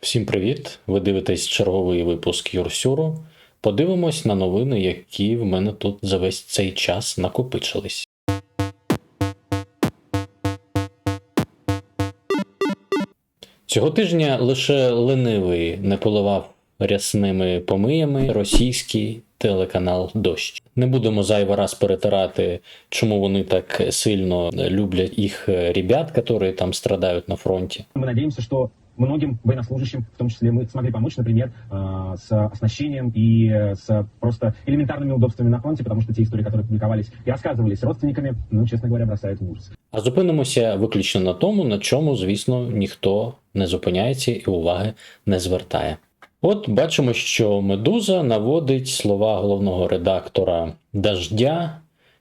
Всім привіт! Ви дивитесь черговий випуск Юрсюру. Подивимось на новини, які в мене тут за весь цей час накопичились. Цього тижня лише ленивий не поливав рясними помиями російський телеканал Дощ. Не будемо зайвий раз перетирати, чому вони так сильно люблять їх ребят, які там страдають на фронті. Мы надеемся, что многим военнослужащим, в том числе мы, смогли помочь, например, э, с оснащением и э, с просто элементарными удобствами на фронте, потому что те истории, которые публиковались и рассказывались родственниками, ну, честно говоря, бросают в ужас. А зупинимося виключно на тому, на чому, звісно, ніхто не зупиняється і уваги не звертає. От бачимо, що Медуза наводить слова головного редактора Дождя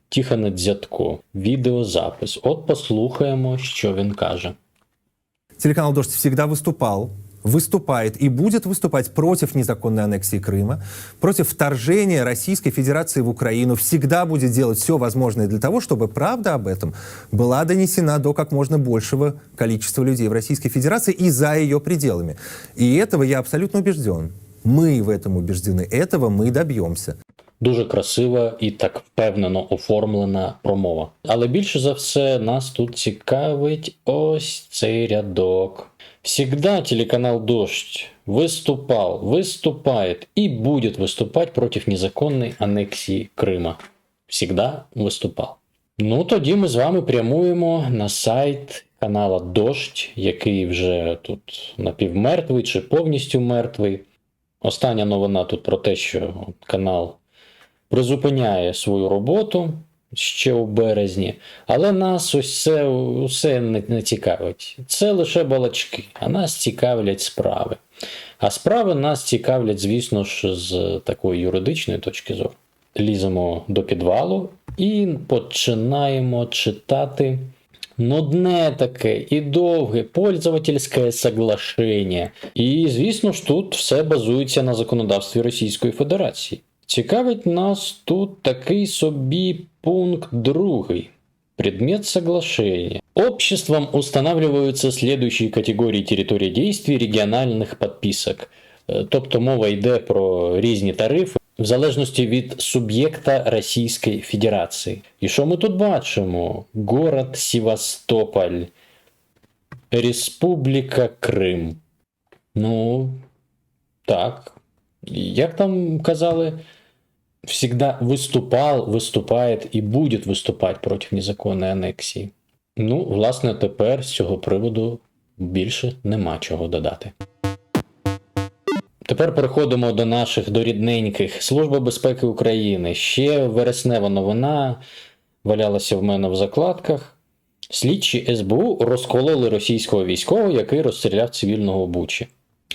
Тихона Дзятко. Відеозапис. От послухаємо, що він каже. Телеканал «Дождь» всегда выступал, выступает и будет выступать против незаконной аннексии Крыма, против вторжения Российской Федерации в Украину, всегда будет делать все возможное для того, чтобы правда об этом была донесена до как можно большего количества людей в Российской Федерации и за ее пределами. И этого я абсолютно убежден. Мы в этом убеждены. Этого мы добьемся. Дуже красива і так впевнено оформлена промова. Але більше за все нас тут цікавить ось цей рядок. Всегда телеканал «Дождь» выступал, выступает и будет выступать против незаконной аннексії Крима. Всегда виступав. Ну тоді ми з вами прямуємо на сайт канала Дождь, який вже тут напівмертвий чи повністю мертвий. Остання новина тут про те, що канал призупиняє свою роботу ще у березні, але нас це усе не, не цікавить. Це лише балачки, а нас цікавлять справи. А справи нас цікавлять, звісно ж, з такої юридичної точки зору. Ліземо до підвалу і починаємо читати нудне таке і довге пользовательське соглашення. І, звісно ж, тут все базується на законодавстві Російської Федерації. Цікавить нас тут такий собі пункт другий. Предмет соглашения. Обществом устанавливаются следующие категорії території действий регіональних подписок. Е, Тобто мова йде про різні тарифи в залежності від суб'єкта Російської Федерації. І що ми тут бачимо? Город Севастополь, Республіка Крим. Ну, так. Як там казали? всегда выступал, выступает и будет выступать против незаконної анексії. Ну, власне, тепер з цього приводу більше нема чого додати. Тепер переходимо до наших дорідненьких. Служба безпеки України. Ще вереснева новина валялася в мене в закладках. Слідчі СБУ розкололи російського військового, який розстріляв цивільного Бучі.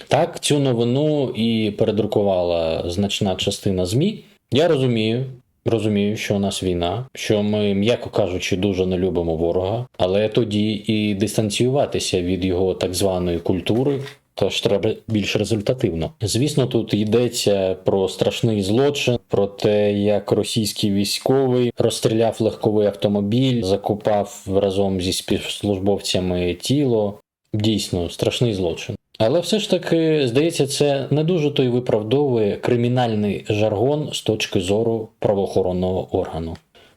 Так, цю новину і передрукувала значна частина ЗМІ. Я розумію, розумію, що у нас війна, що ми, м'яко кажучи, дуже не любимо ворога, але тоді і дистанціюватися від його так званої культури. Тож треба більш результативно. Звісно, тут йдеться про страшний злочин, про те, як російський військовий розстріляв легковий автомобіль, закопав разом зі співслужбовцями тіло. Дійсно, страшний злочин. Але все ж таки, здається, це не дуже то й виправдовує кримінальний жаргон з точки зору правоохоронного органу.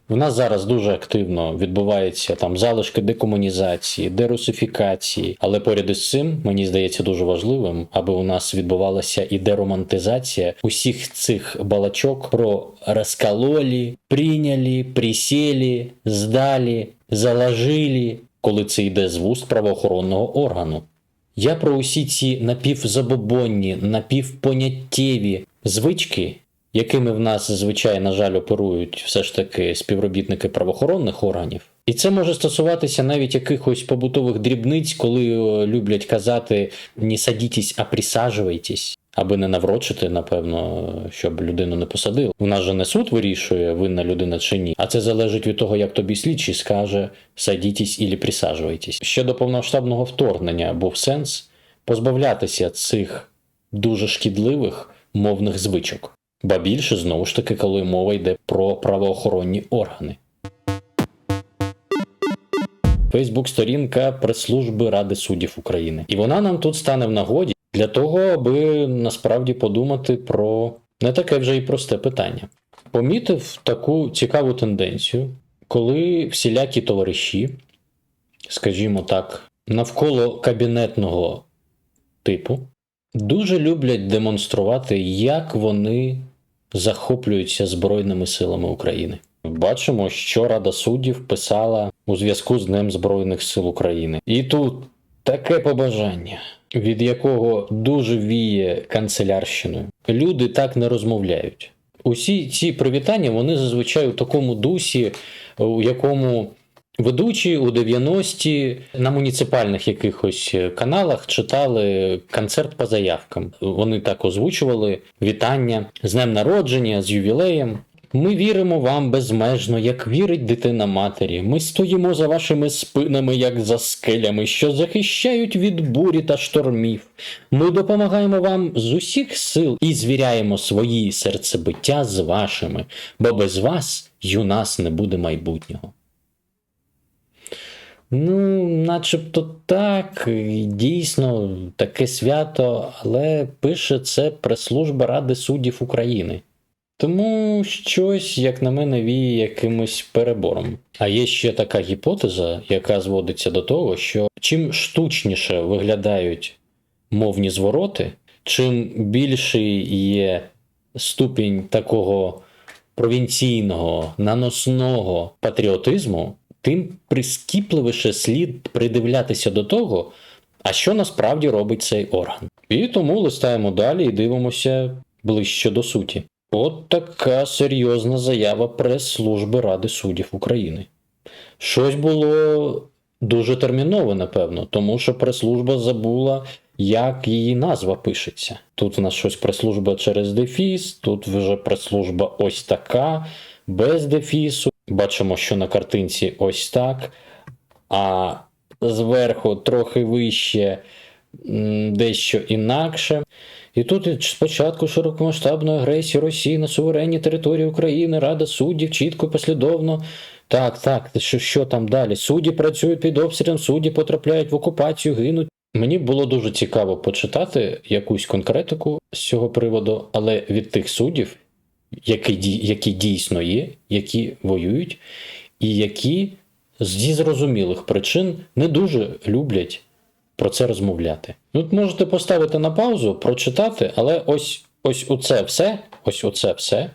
В нас зараз дуже активно відбуваються там залишки декомунізації, дерусифікації, але поряд із цим мені здається дуже важливим, аби у нас відбувалася і деромантизація усіх цих балачок про розкололі, прийняли, присєлі, здалі, заложили, коли це йде з вуст правоохоронного органу. Я про усі ці напівзабобонні, напівпоняттєві звички, якими в нас зазвичай, на жаль, оперують все ж таки співробітники правоохоронних органів. І це може стосуватися навіть якихось побутових дрібниць, коли е, люблять казати не садітесь, а присаджуйтесь. Аби не наврочити, напевно, щоб людину не посадили. У нас же не суд вирішує, винна людина чи ні, а це залежить від того, як тобі слідчий скаже садітесь і присаджуйтесь. Ще до повномасштабного вторгнення був сенс позбавлятися цих дуже шкідливих мовних звичок. Ба більше знову ж таки, коли мова йде про правоохоронні органи. Фейсбук-сторінка прес-служби Ради суддів України. І вона нам тут стане в нагоді, Для того, аби насправді подумати про не таке вже і просте питання. Помітив таку цікаву тенденцію, коли всілякі товариші, скажімо так, навколо кабінетного типу, дуже люблять демонструвати, як вони захоплюються Збройними силами України. Бачимо, що Рада суддів писала у зв'язку з Днем Збройних сил України. І тут таке побажання, від якого дуже віє канцелярщиною. Люди так не розмовляють. Усі ці привітання вони зазвичай у такому дусі, у якому ведучі у 90-ті на муніципальних якихось каналах читали концерт по заявкам. Вони так озвучували вітання з днем народження, з ювілеєм. Ми віримо вам безмежно, як вірить дитина матері. Ми стоїмо за вашими спинами, як за скелями, що захищають від бурі та штормів. Ми допомагаємо вам з усіх сил і звіряємо свої серцебиття з вашими, бо без вас й у нас не буде майбутнього. Ну, начебто так, дійсно таке свято, але пише це прес-служба Ради суддів України. Тому щось, як на мене, віє якимось перебором. А є ще така гіпотеза, яка зводиться до того, що чим штучніше виглядають мовні звороти, чим більший є ступінь такого провінційного, наносного патріотизму, тим прискіпливіше слід придивлятися до того, а що насправді робить цей орган. І тому листаємо далі і дивимося ближче до суті. От така серйозна заява прес-служби Ради суддів України. Щось було дуже термінове, напевно, тому що прес-служба забула, як її назва пишеться. Тут у нас щось прес-служба через дефіс, тут вже прес-служба ось така, без дефісу. Бачимо, що на картинці ось так. А зверху трохи вище дещо інакше. І тут спочатку широкомасштабної агресії Росії на суверенні території України Рада суддів чітко послідовно. Так, так, що, що там далі? Судді працюють під обстрілом, судді потрапляють в окупацію, гинуть. Мені було дуже цікаво почитати якусь конкретику з цього приводу, але від тих суддів, які, які дійсно є, які воюють, і які зі зрозумілих причин не дуже люблять про це розмовляти. Ну, можете поставити на паузу, прочитати, але ось ось оце все, ось оце все,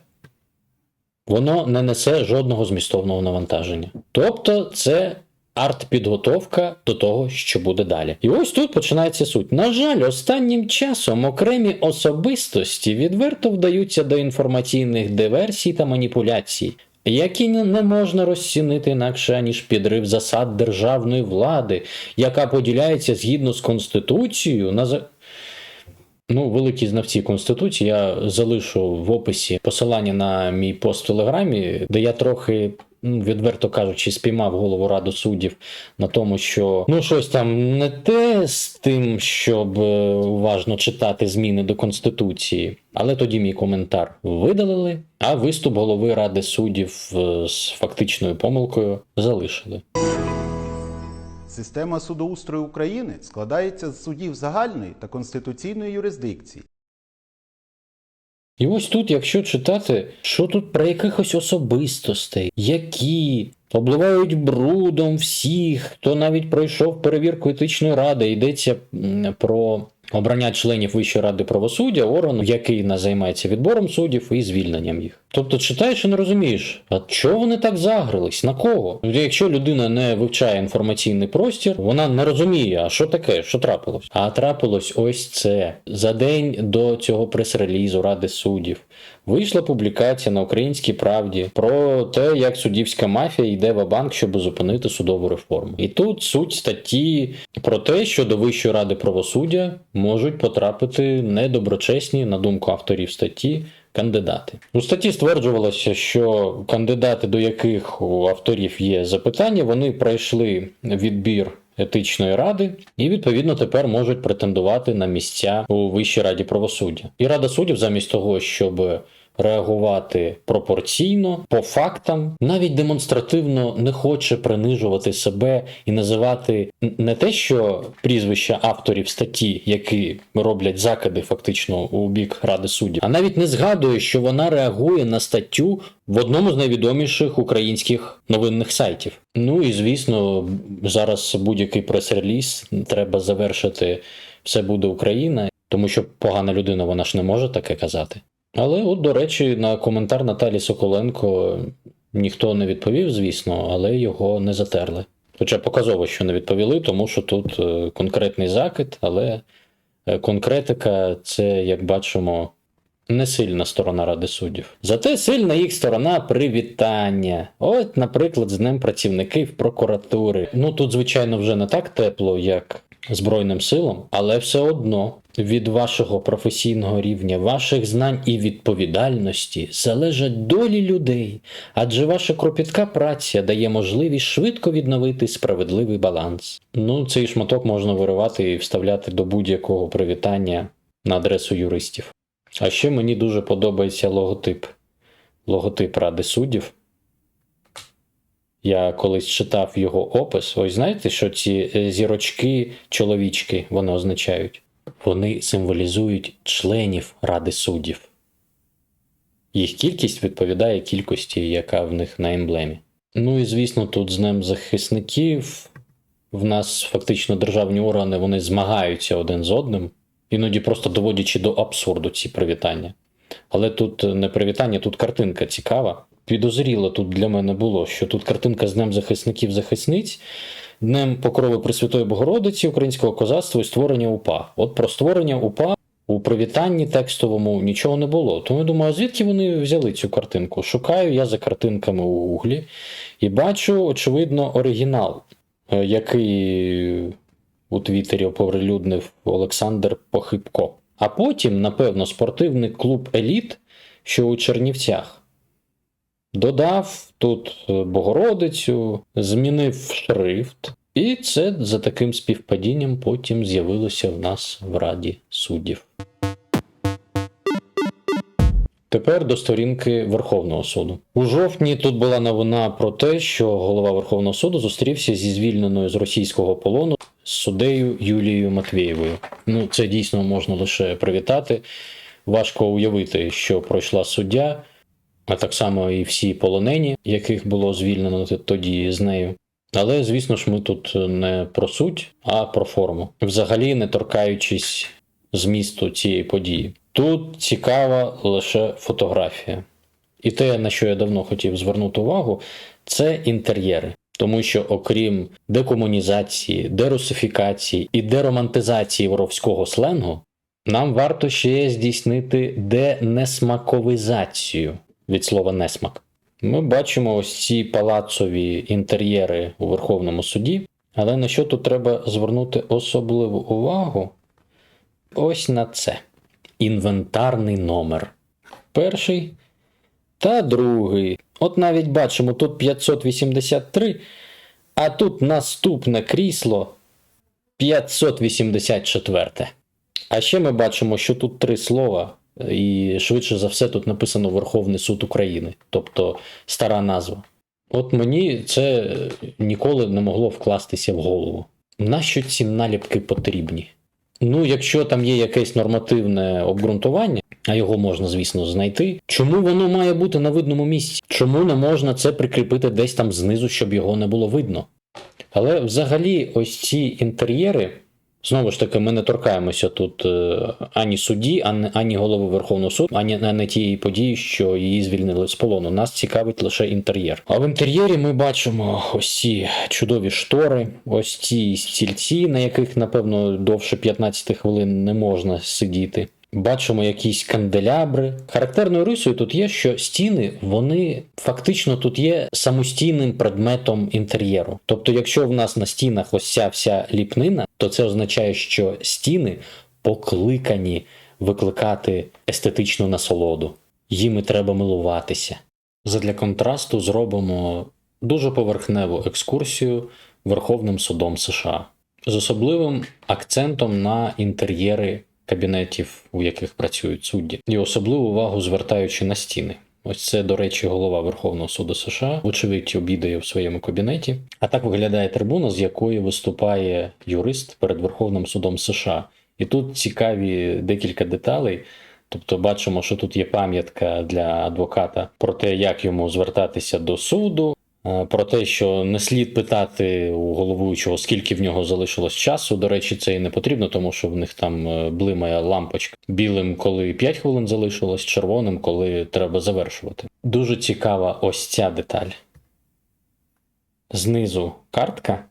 воно не несе жодного змістовного навантаження. Тобто, це арт-підготовка до того, що буде далі. І ось тут починається суть. На жаль, останнім часом окремі особистості відверто вдаються до інформаційних диверсій та маніпуляцій. Які не можна розцінити інакше, аніж підрив засад державної влади, яка поділяється згідно з Конституцією на Ну, великі знавці Конституції. Я залишу в описі посилання на мій пост в Телеграмі, де я трохи, відверто кажучи, спіймав голову раду суддів на тому, що ну щось там не те з тим, щоб е, уважно читати зміни до Конституції. Але тоді мій коментар видалили, а виступ голови ради суддів е, з фактичною помилкою залишили. Система судоустрою України складається з судів загальної та конституційної юрисдикції. І ось тут, якщо читати, що тут про якихось особистостей, які обливають брудом всіх, хто навіть пройшов перевірку етичної ради, йдеться про обрання членів Вищої ради правосуддя, органу, який на- займається відбором суддів і звільненням їх. Тобто читаєш і не розумієш, а чого вони так загрились? На кого? Якщо людина не вивчає інформаційний простір, вона не розуміє, а що таке, що трапилось. А трапилось ось це за день до цього прес-релізу Ради суддів. Вийшла публікація на українській правді про те, як суддівська мафія йде в банк, щоб зупинити судову реформу. І тут суть статті про те, що до Вищої ради правосуддя можуть потрапити недоброчесні, на думку авторів статті, кандидати. У статті стверджувалося, що кандидати, до яких у авторів є запитання, вони пройшли відбір етичної ради і відповідно тепер можуть претендувати на місця у Вищій раді правосуддя. І Рада суддів, замість того, щоб реагувати пропорційно, по фактам, навіть демонстративно не хоче принижувати себе і називати не те, що прізвища авторів статті, які роблять закиди фактично у бік Ради суддів, а навіть не згадує, що вона реагує на статтю в одному з найвідоміших українських новинних сайтів. Ну і звісно, зараз будь-який прес-реліз треба завершити все буде Україна, тому що погана людина вона ж не може таке казати. Але, от, до речі, на коментар Наталі Соколенко ніхто не відповів, звісно, але його не затерли. Хоча показово, що не відповіли, тому що тут е, конкретний закид, але е, конкретика це, як бачимо, не сильна сторона Ради суддів. Зате сильна їх сторона привітання. От, наприклад, з Днем працівників прокуратури. Ну тут, звичайно, вже не так тепло, як Збройним силам, але все одно від вашого професійного рівня, ваших знань і відповідальності залежать долі людей, адже ваша кропітка праця дає можливість швидко відновити справедливий баланс. Ну, цей шматок можна виривати і вставляти до будь-якого привітання на адресу юристів. А ще мені дуже подобається логотип. Логотип Ради суддів. Я колись читав його опис. Ось знаєте, що ці е, зірочки, чоловічки, вони означають? Вони символізують членів Ради суддів. Їх кількість відповідає кількості, яка в них на емблемі. Ну і звісно, тут з Днем захисників. В нас фактично державні органи вони змагаються один з одним, іноді просто доводячи до абсурду ці привітання. Але тут не привітання, тут картинка цікава. Підозріло тут для мене було, що тут картинка з Днем захисників захисниць, Днем Покрови Пресвятої Богородиці українського козацтва і створення УПА. От про створення УПА у привітанні текстовому нічого не було. Тому я думаю, а звідки вони взяли цю картинку? Шукаю я за картинками у Гуглі і бачу, очевидно, оригінал, е, який у Твіттері оприлюднив Олександр Похибко. А потім, напевно, спортивний клуб Еліт, що у Чернівцях. Додав тут е, Богородицю, змінив шрифт, і це за таким співпадінням потім з'явилося в нас в Раді суддів. Тепер до сторінки Верховного суду. У жовтні тут була новина про те, що голова Верховного суду зустрівся зі звільненою з російського полону суддею Юлією Матвєєвою. Ну, це дійсно можна лише привітати. Важко уявити, що пройшла суддя, а так само і всі полонені, яких було звільнено тоді з нею. Але, звісно ж, ми тут не про суть, а про форму, взагалі не торкаючись змісту цієї події. Тут цікава лише фотографія. І те, на що я давно хотів звернути увагу, це інтер'єри. Тому що, окрім декомунізації, дерусифікації і деромантизації воровського сленгу, нам варто ще здійснити денесмаковизацію від слова несмак. Ми бачимо ось ці палацові інтер'єри у Верховному суді, але на що тут треба звернути особливу увагу? Ось на це. Інвентарний номер. Перший та другий. От навіть бачимо, тут 583, а тут наступне крісло 584. А ще ми бачимо, що тут три слова, і швидше за все тут написано Верховний суд України, тобто стара назва. От мені це ніколи не могло вкластися в голову. Нащо ці наліпки потрібні? Ну, якщо там є якесь нормативне обґрунтування, а його можна, звісно, знайти, чому воно має бути на видному місці? Чому не можна це прикріпити десь там знизу, щоб його не було видно? Але взагалі, ось ці інтер'єри, знову ж таки, ми не торкаємося тут е, ані судді, ані, голови Верховного суду, ані не тієї події, що її звільнили з полону. Нас цікавить лише інтер'єр. А в інтер'єрі ми бачимо ось ці чудові штори, ось ці стільці, на яких, напевно, довше 15 хвилин не можна сидіти. Бачимо якісь канделябри. Характерною рисою тут є, що стіни вони фактично тут є самостійним предметом інтер'єру. Тобто, якщо в нас на стінах ось ця вся ліпнина, то це означає, що стіни покликані викликати естетичну насолоду. Їми треба милуватися. Задля контрасту зробимо дуже поверхневу екскурсію Верховним судом США з особливим акцентом на інтер'єри кабінетів, у яких працюють судді, і особливу увагу звертаючи на стіни. Ось це, до речі, голова Верховного суду США, вочевидь, обідає в своєму кабінеті. А так виглядає трибуна, з якої виступає юрист перед Верховним судом США. І тут цікаві декілька деталей. Тобто бачимо, що тут є пам'ятка для адвоката про те, як йому звертатися до суду, про те, що не слід питати у головуючого, скільки в нього залишилось часу. До речі, це і не потрібно, тому що в них там е, блимає лампочка білим, коли 5 хвилин залишилось, червоним, коли треба завершувати. Дуже цікава ось ця деталь. Знизу картка,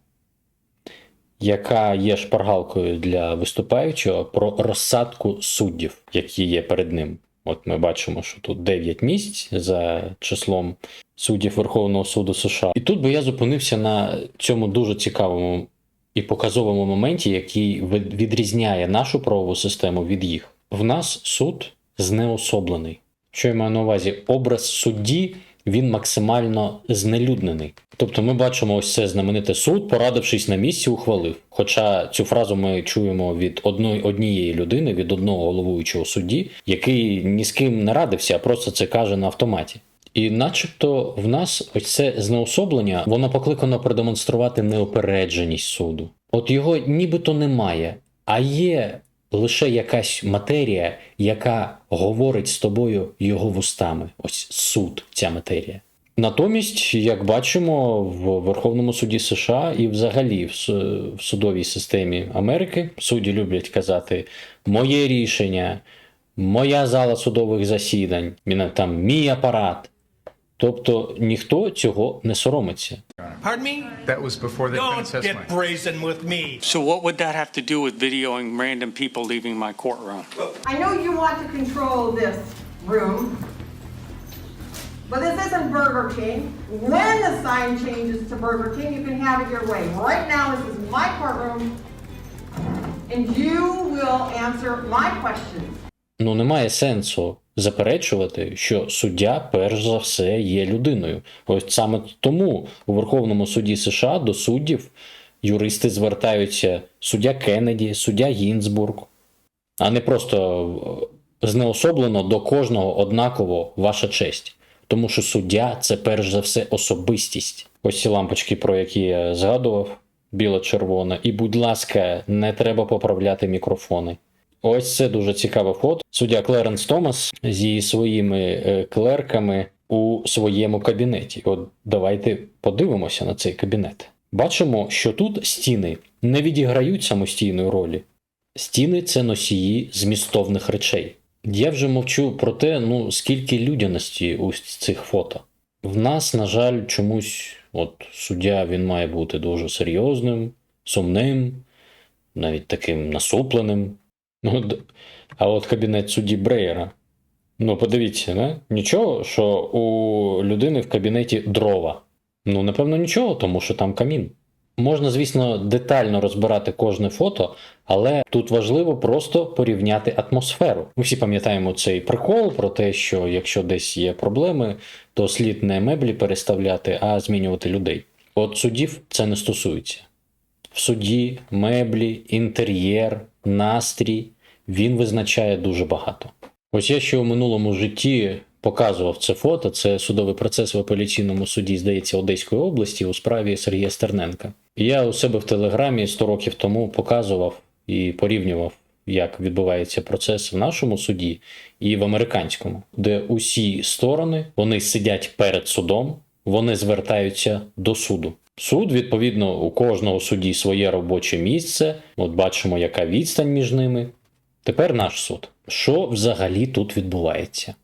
яка є шпаргалкою для виступаючого про розсадку суддів, які є перед ним. От ми бачимо, що тут 9 місць за числом суддів Верховного суду США. І тут би я зупинився на цьому дуже цікавому і показовому моменті, який від- відрізняє нашу правову систему від їх. В нас суд знеособлений. Що я маю на увазі? Образ судді він максимально знелюднений. Тобто ми бачимо ось це знамените суд, порадившись на місці, ухвалив. Хоча цю фразу ми чуємо від одної, однієї людини, від одного головуючого судді, який ні з ким не радився, а просто це каже на автоматі. І начебто в нас ось це знеособлення, воно покликано продемонструвати неопередженість суду. От його нібито немає, а є лише якась матерія, яка говорить з тобою його вустами. Ось суд, ця матерія. Натомість, як бачимо, в Верховному суді США і взагалі в судовій системі Америки судді люблять казати моє рішення, моя зала судових засідань, там мій апарат. Тобто ніхто цього не соромиться. Pardon me? That was before the Don't Princess get Mike. brazen with me. So what would that have to do with videoing random people leaving my courtroom? I know you want to control this room, but this isn't Burger King. When the sign changes to Burger King, you can have it your way. Right now, this is my courtroom, and you will answer my questions. Ну немає сенсу заперечувати, що суддя, перш за все, є людиною. Ось саме тому у Верховному суді США до суддів юристи звертаються суддя Кеннеді, суддя Гінзбург, а не просто е, знеособлено до кожного однаково ваша честь. Тому що суддя це перш за все особистість. Ось ці лампочки, про які я згадував, біло-червона. І, будь ласка, не треба поправляти мікрофони. Ось це дуже цікаве фото. Суддя Клеренс Томас зі своїми е, клерками у своєму кабінеті. От давайте подивимося на цей кабінет. Бачимо, що тут стіни не відіграють самостійної ролі. Стіни це носії змістовних речей. Я вже мовчу про те, ну скільки людяності у цих фото. В нас, на жаль, чомусь, от суддя він має бути дуже серйозним, сумним, навіть таким насупленим. Ну, а от кабінет судді Бреєра. Ну, подивіться, не? нічого, що у людини в кабінеті дрова. Ну, напевно, нічого, тому що там камін. Можна, звісно, детально розбирати кожне фото, але тут важливо просто порівняти атмосферу. Ми всі пам'ятаємо цей прикол про те, що якщо десь є проблеми, то слід не меблі переставляти, а змінювати людей. От суддів це не стосується. В суді меблі, інтер'єр, настрій він визначає дуже багато. Ось я ще у минулому житті показував це фото. Це судовий процес в апеляційному суді, здається, Одеської області у справі Сергія Стерненка. Я у себе в телеграмі 100 років тому показував і порівнював, як відбувається процес в нашому суді і в американському, де усі сторони вони сидять перед судом, вони звертаються до суду. Суд, відповідно, у кожного судді своє робоче місце. От бачимо, яка відстань між ними. Тепер наш суд. Що взагалі тут відбувається?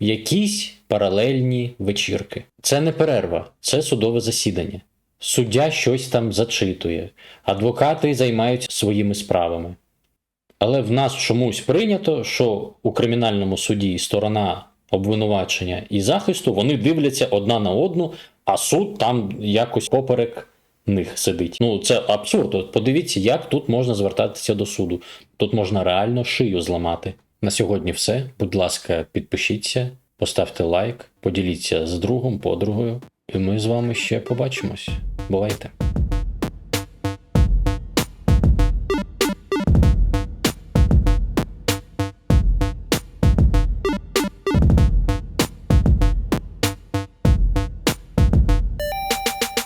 Якісь паралельні вечірки. Це не перерва, це судове засідання. Суддя щось там зачитує, адвокати займаються своїми справами. Але в нас чомусь прийнято, що у кримінальному суді сторона обвинувачення і захисту вони дивляться одна на одну, а суд там якось поперек них сидить. Ну це абсурд. От подивіться, як тут можна звертатися до суду. Тут можна реально шию зламати. На сьогодні все. Будь ласка, підпишіться, поставте лайк, поділіться з другом, подругою, і ми з вами ще побачимось. Бувайте!